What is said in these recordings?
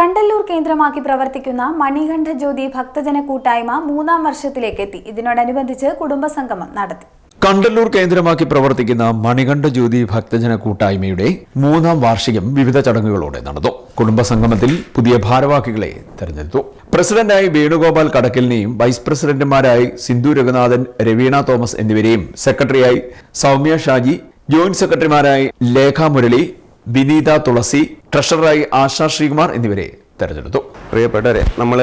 കണ്ടല്ലൂർ കേന്ദ്രമാക്കി പ്രവർത്തിക്കുന്ന മണികണ്ഠ ജ്യോതി ഭക്തജന കൂട്ടായ്മ മൂന്നാം വർഷത്തിലേക്ക് എത്തി ഇതിനോടനുബന്ധിച്ച് കുടുംബസംഗമം നടത്തി. കണ്ടല്ലൂർ കേന്ദ്രമാക്കി പ്രവർത്തിക്കുന്ന മണികണ്ഠ ജ്യോതി ഭക്തജന കൂട്ടായ്മയുടെ മൂന്നാം വാർഷികം വിവിധ ചടങ്ങുകളോടെ നടന്നു. കുടുംബസംഗമത്തിൽ പുതിയ ഭാരവാഹികളെ തെരഞ്ഞെടുത്തു. പ്രസിഡന്റായി വേണുഗോപാൽ കടക്കലിനെയും വൈസ് പ്രസിഡന്റുമാരായി സിന്ധു രഘുനാഥൻ രവീണ തോമസ് എന്നിവരെയും സെക്രട്ടറിയായി സൗമ്യ ഷാജി ജോയിന്റ് സെക്രട്ടറിമാരായി ലേഖ മുരളി വിനീത തുളസി ട്രഷററായി ആശാ ശ്രീകുമാർ എന്നിവരെ തെരഞ്ഞെടുത്തു. പ്രിയപ്പെട്ടവരെ നമ്മൾ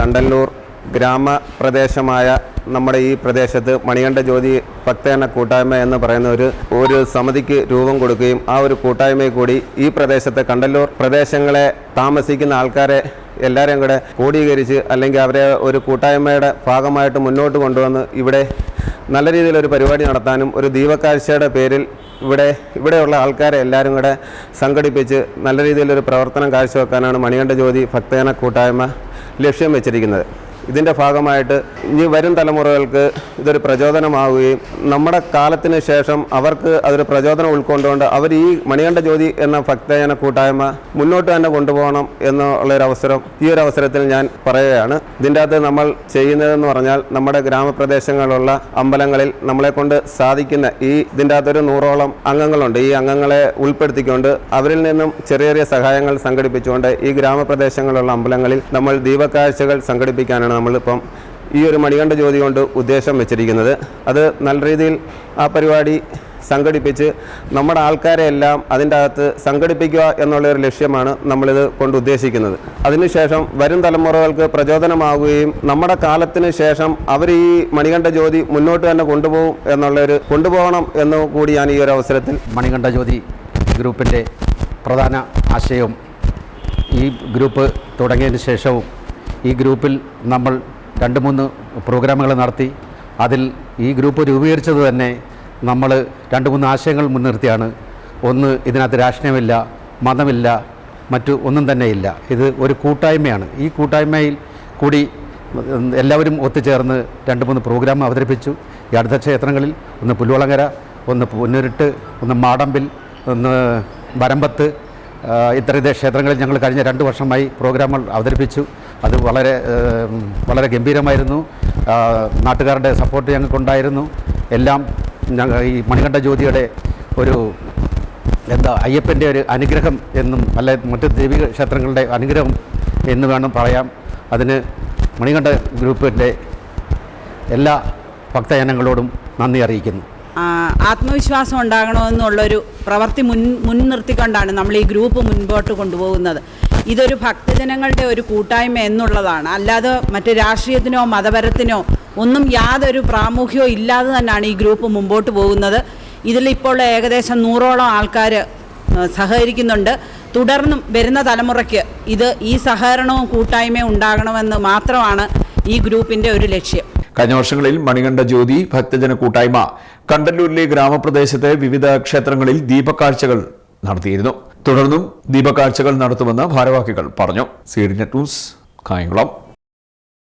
കണ്ടല്ലൂർ ഗ്രാമപ്രദേശമായ നമ്മുടെ ഈ പ്രദേശത്ത് മണികണ്ഠ ജ്യോതി ഭക്തജന കൂട്ടായ്മ എന്ന് പറയുന്ന ഒരു ഒരു സമിതിക്ക് രൂപം കൊടുക്കുകയും ആ ഒരു കൂട്ടായ്മയിൽ കൂടി ഈ പ്രദേശത്തെ കണ്ടല്ലൂർ പ്രദേശങ്ങളെ താമസിക്കുന്ന ആൾക്കാരെ എല്ലാവരെയും കൂടെ ക്രോഡീകരിച്ച് അല്ലെങ്കിൽ അവരെ ഒരു കൂട്ടായ്മയുടെ ഭാഗമായിട്ട് മുന്നോട്ട് കൊണ്ടുവന്ന് ഇവിടെ നല്ല രീതിയിലൊരു പരിപാടി നടത്താനും ഒരു ദീപക്കാഴ്ചയുടെ പേരിൽ ഇവിടെ ഇവിടെയുള്ള ആൾക്കാരെ എല്ലാവരും കൂടെ സംഘടിപ്പിച്ച് നല്ല രീതിയിലൊരു പ്രവർത്തനം കാഴ്ചവെക്കാനാണ് മണികണ്ഠ ജ്യോതി ഭക്തജന കൂട്ടായ്മ ലക്ഷ്യം വെച്ചിരിക്കുന്നത്. ഇതിന്റെ ഭാഗമായിട്ട് ഇനി വരും തലമുറകൾക്ക് ഇതൊരു പ്രചോദനമാവുകയും നമ്മുടെ കാലത്തിന് ശേഷം അവർക്ക് അതൊരു പ്രചോദനം ഉൾക്കൊണ്ടുകൊണ്ട് അവർ ഈ മണികണ്ഠ ജ്യോതി എന്ന ഭക്തജന കൂട്ടായ്മ മുന്നോട്ട് തന്നെ കൊണ്ടുപോകണം എന്നുള്ളൊരു അവസരം ഈ ഒരു അവസരത്തിൽ ഞാൻ പറയുകയാണ്. ഇതിന്റെ അകത്ത് നമ്മൾ ചെയ്യുന്നതെന്ന് പറഞ്ഞാൽ നമ്മുടെ ഗ്രാമപ്രദേശങ്ങളിലുള്ള അമ്പലങ്ങളിൽ നമ്മളെ കൊണ്ട് സാധിക്കുന്ന ഈ ഇതിന്റെ അകത്തൊരു നൂറോളം അംഗങ്ങളുണ്ട്. ഈ അംഗങ്ങളെ ഉൾപ്പെടുത്തിക്കൊണ്ട് അവരിൽ നിന്നും ചെറിയ ചെറിയ സഹായങ്ങൾ സംഘടിപ്പിച്ചുകൊണ്ട് ഈ ഗ്രാമപ്രദേശങ്ങളിലുള്ള അമ്പലങ്ങളിൽ നമ്മൾ ദീപക്കാഴ്ചകൾ സംഘടിപ്പിക്കാനാണ് നമ്മളിപ്പം ഈ ഒരു മണികണ്ഠ ജ്യോതി കൊണ്ട് ഉദ്ദേശം വെച്ചിരിക്കുന്നത്. അത് നല്ല രീതിയിൽ ആ പരിപാടി സംഘടിപ്പിച്ച് നമ്മുടെ ആൾക്കാരെ എല്ലാം അതിന്റെ അകത്ത് സംഘടിപ്പിക്കുക എന്നുള്ളൊരു ലക്ഷ്യമാണ് നമ്മളിത് കൊണ്ട് ഉദ്ദേശിക്കുന്നത്. അതിനുശേഷം വരും തലമുറകൾക്ക് പ്രചോദനമാവുകയും നമ്മുടെ കാലത്തിന് ശേഷം അവർ ഈ മണികണ്ഠ ജ്യോതി മുന്നോട്ട് തന്നെ കൊണ്ടുപോകും എന്നുള്ളൊരു കൊണ്ടുപോകണം എന്ന് കൂടി ഞാൻ ഈ ഒരു അവസരത്തിൽ മണികണ്ഠ ജ്യോതി ഗ്രൂപ്പിന്റെ പ്രധാന ആശയവും ഈ ഗ്രൂപ്പ് തുടങ്ങിയതിന് ശേഷവും ഈ ഗ്രൂപ്പിൽ നമ്മൾ രണ്ട് മൂന്ന് പ്രോഗ്രാമുകൾ നടത്തി. അതിൽ ഈ ഗ്രൂപ്പ് രൂപീകരിച്ചത് തന്നെ നമ്മൾ രണ്ട് മൂന്ന് ആശയങ്ങൾ മുൻനിർത്തിയാണ്. ഒന്ന് ഇതിനകത്ത് രാഷ്ട്രീയമില്ല മതമില്ല മറ്റു ഒന്നും തന്നെ ഇല്ല. ഇത് ഒരു കൂട്ടായ്മയാണ്. ഈ കൂട്ടായ്മയിൽ കൂടി എല്ലാവരും ഒത്തുചേർന്ന് രണ്ട് മൂന്ന് പ്രോഗ്രാം അവതരിപ്പിച്ചു. ഈ അടുത്ത ക്ഷേത്രങ്ങളിൽ ഒന്ന് പുല്ലുവളങ്ങര ഒന്ന് പൊന്നുരുട്ട് ഒന്ന് മാടമ്പിൽ ഒന്ന് വരമ്പത്ത് ഇത്തരം ക്ഷേത്രങ്ങളിൽ ഞങ്ങൾ കഴിഞ്ഞ രണ്ട് വർഷമായി പ്രോഗ്രാമുകൾ അവതരിപ്പിച്ചു. അത് വളരെ വളരെ ഗംഭീരമായിരുന്നു. നാട്ടുകാരുടെ സപ്പോർട്ട് ഞങ്ങൾക്കുണ്ടായിരുന്നു. എല്ലാം ഞങ്ങൾ ഈ മണികണ്ഠ ജ്യോതിയുടെ ഒരു എന്താ അയ്യപ്പന്റെ ഒരു അനുഗ്രഹം എന്നും അല്ലെ മറ്റ് ദേവി ക്ഷേത്രങ്ങളുടെ അനുഗ്രഹം എന്ന് വേണം പറയാം. അതിന് മണികണ്ഠ ഗ്രൂപ്പിന്റെ എല്ലാ ഭക്തജനങ്ങളോടും നന്ദി അറിയിക്കുന്നു. ആത്മവിശ്വാസം ഉണ്ടാകണമെന്നുള്ളൊരു പ്രവൃത്തി മുൻ മുൻനിർത്തിക്കൊണ്ടാണ് നമ്മൾ ഈ ഗ്രൂപ്പ് മുൻപോട്ട് കൊണ്ടുപോകുന്നത്. ഇതൊരു ഭക്തജനങ്ങളുടെ ഒരു കൂട്ടായ്മ എന്നുള്ളതാണ്. അല്ലാതെ മറ്റ് രാഷ്ട്രീയത്തിനോ മതപരത്തിനോ ഒന്നും യാതൊരു പ്രാമുഖ്യവും ഇല്ലാതെ തന്നെയാണ് ഈ ഗ്രൂപ്പ് മുമ്പോട്ട് പോകുന്നത്. ഇതിലിപ്പോൾ ഏകദേശം നൂറോളം ആൾക്കാർ സഹകരിക്കുന്നുണ്ട്. തുടർന്നും വരുന്ന തലമുറയ്ക്ക് ഇത് ഈ സഹകരണവും കൂട്ടായ്മയും ഉണ്ടാകണമെന്ന് മാത്രമാണ് ഈ ഗ്രൂപ്പിന്റെ ഒരു ലക്ഷ്യം. കഴിഞ്ഞ വർഷങ്ങളിൽ മണികണ്ഠ ജ്യോതി ഭക്തജന കൂട്ടായ്മ കണ്ടല്ലൂരിലെ ഗ്രാമപ്രദേശത്തെ വിവിധ ക്ഷേത്രങ്ങളിൽ ദീപക്കാഴ്ചകൾ നടത്തിയിരുന്നു. തുടർന്നും ദീപകാഴ്ചകൾ നടത്തുമെന്ന് ഭാരവാഹികൾ പറഞ്ഞു. സീഡിനെ ന്യൂസ് കായംകുളം.